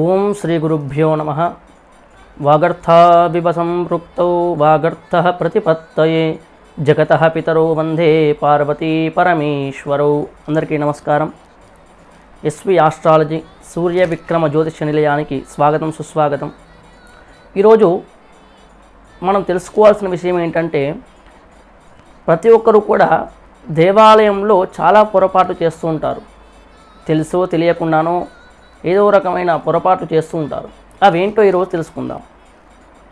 ఓం శ్రీ గురుభ్యో నమ. వాగర్థావివ సంపృక్తౌ వాగర్థ ప్రతిపత్తయే. జగత పితరో వందే పార్వతీ పరమేశ్వరౌ. అందరికీ నమస్కారం. ఎస్వి ఆస్ట్రాలజీ సూర్య విక్రమ జ్యోతిష నిలయానికి స్వాగతం సుస్వాగతం. ఈరోజు మనం తెలుసుకోవాల్సిన విషయం ఏంటంటే ప్రతి ఒక్కరూ కూడా దేవాలయంలో చాలా పొరపాటు చేస్తూ ఉంటారు. తెలుసో తెలియకుండానో ఏదో రకమైన పొరపాటు చేస్తూ ఉంటారు. అవేంటో ఈరోజు తెలుసుకుందాం.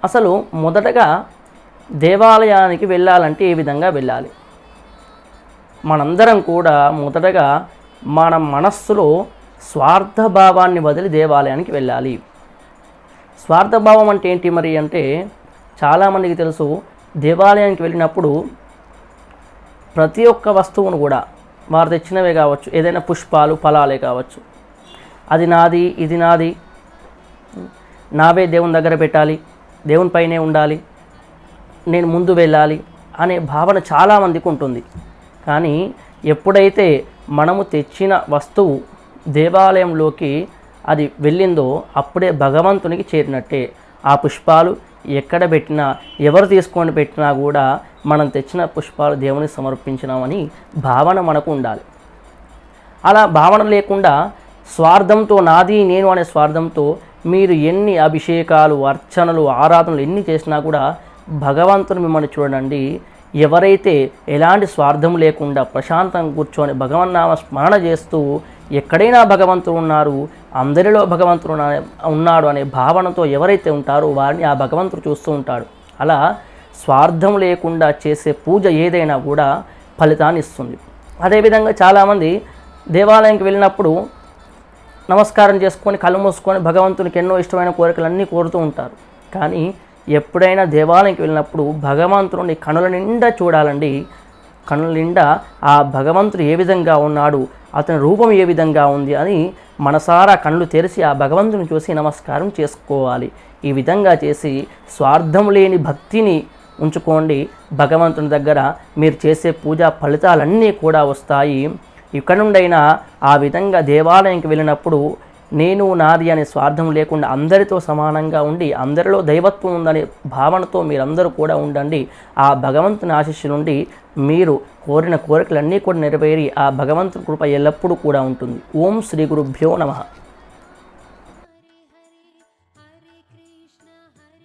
అసలు మొదటగా దేవాలయానికి వెళ్ళాలంటే ఏ విధంగా వెళ్ళాలి? మనందరం కూడా మొదటగా మన మనస్సులో స్వార్థభావాన్ని వదిలి దేవాలయానికి వెళ్ళాలి. స్వార్థభావం అంటే ఏంటి మరి అంటే చాలామందికి తెలుసు దేవాలయానికి వెళ్ళినప్పుడు ప్రతి ఒక్క వస్తువును కూడా వారు తెచ్చినవే కావచ్చు ఏదైనా పుష్పాలు ఫలాలే కావచ్చు అది నాది ఇది నాది. నావే దేవుని దగ్గర పెట్టాలి దేవుని పైనే ఉండాలి నేను ముందు వెళ్ళాలి అనే భావన చాలామందికి ఉంటుంది. కానీ ఎప్పుడైతే మనము తెచ్చిన వస్తువు దేవాలయంలోకి అది వెళ్ళిందో అప్పుడే భగవంతునికి చేరినట్టే. ఆ పుష్పాలు ఎక్కడ పెట్టినా ఎవరు తీసుకొని పెట్టినా కూడా మనం తెచ్చిన పుష్పాలు దేవునికి సమర్పించినామని భావన మనకు ఉండాలి. అలా భావన లేకుండా స్వార్థంతో నాది నేను అనే స్వార్థంతో మీరు ఎన్ని అభిషేకాలు అర్చనలు ఆరాధనలు ఎన్ని చేసినా కూడా భగవంతుని మిమ్మల్ని చూడండి. ఎవరైతే ఎలాంటి స్వార్థం లేకుండా ప్రశాంతంగా కూర్చొని భగవన్నామ స్మరణ చేస్తూ ఎక్కడైనా భగవంతుడు ఉన్నారు అందరిలో భగవంతుడు ఉన్నాడు అనే భావనతో ఎవరైతే ఉంటారో వారిని ఆ భగవంతుడు చూస్తూ ఉంటాడు. అలా స్వార్థం లేకుండా చేసే పూజ ఏదైనా కూడా ఫలితాన్ని ఇస్తుంది. అదేవిధంగా చాలామంది దేవాలయంకి వెళ్ళినప్పుడు నమస్కారం చేసుకొని కళ్ళు మూసుకొని భగవంతునికి ఎన్నో ఇష్టమైన కోరికలన్నీ కోరుతూ ఉంటారు. కానీ ఎప్పుడైనా దేవాలయంకి వెళ్ళినప్పుడు భగవంతుని కనుల నిండా చూడాలండి. కనుల నిండా ఆ భగవంతుడు ఏ విధంగా ఉన్నాడు అతని రూపం ఏ విధంగా ఉంది అని మనసారా కళ్ళు తెరిచి ఆ భగవంతుని చూసి నమస్కారం చేసుకోవాలి. ఈ విధంగా చేసి స్వార్థం లేని భక్తిని ఉంచుకోండి. భగవంతుని దగ్గర మీరు చేసే పూజా ఫలితాలన్నీ కూడా వస్తాయి. ఇక్కడ నుండైనా ఆ విధంగా దేవాలయంకి వెళ్ళినప్పుడు నేను నాది అనే స్వార్థం లేకుండా అందరితో సమానంగా ఉండి అందరిలో దైవత్వం ఉందనే భావనతో మీరందరూ కూడా ఉండండి. ఆ భగవంతుని ఆశీస్సు నుండి మీరు కోరిన కోరికలన్నీ కూడా నెరవేరి ఆ భగవంతుని కృప ఎల్లప్పుడూ కూడా ఉంటుంది. ఓం శ్రీ గురుభ్యో నమః.